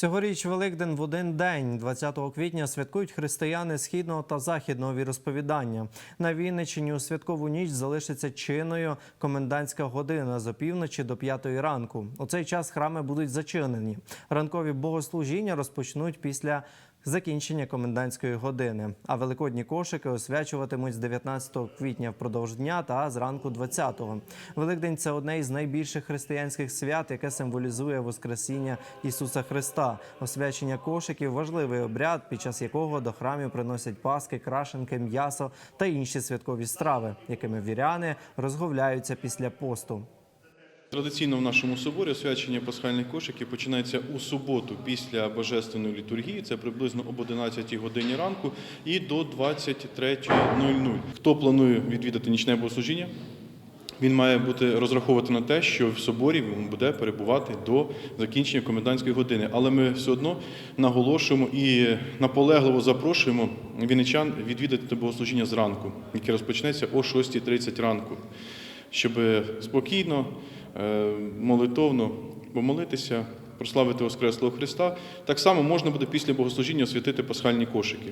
Цьогоріч Великдень в один день, 20 квітня, святкують християни східного та західного віросповідання. На Вінниччині у святкову ніч залишиться чинною комендантська година з опівночі до п'ятої ранку. У цей час храми будуть зачинені. Ранкові богослужіння розпочнуть після закінчення комендантської години. А великодні кошики освячуватимуть з 19 квітня впродовж дня та зранку 20-го. Великдень це одне із найбільших християнських свят, яке символізує Воскресіння Ісуса Христа. Освячення кошиків важливий обряд, під час якого до храмів приносять паски, крашенки, м'ясо та інші святкові страви, якими віряни розговляються після посту. Традиційно в нашому соборі освячення пасхальних кошиків починається у суботу після божественної літургії. Це приблизно об 11 годині ранку і до 23.00. Хто планує відвідати нічне богослужіння? Він має бути розраховувати на те, що в соборі він буде перебувати до закінчення комендантської години. Але ми все одно наголошуємо і наполегливо запрошуємо вінничан відвідати богослужіння зранку, яке розпочнеться о 6.30 ранку, щоб спокійно, е, молитовно помолитися, прославити Воскреслого Христа. Так само можна буде після богослужіння освятити пасхальні кошики.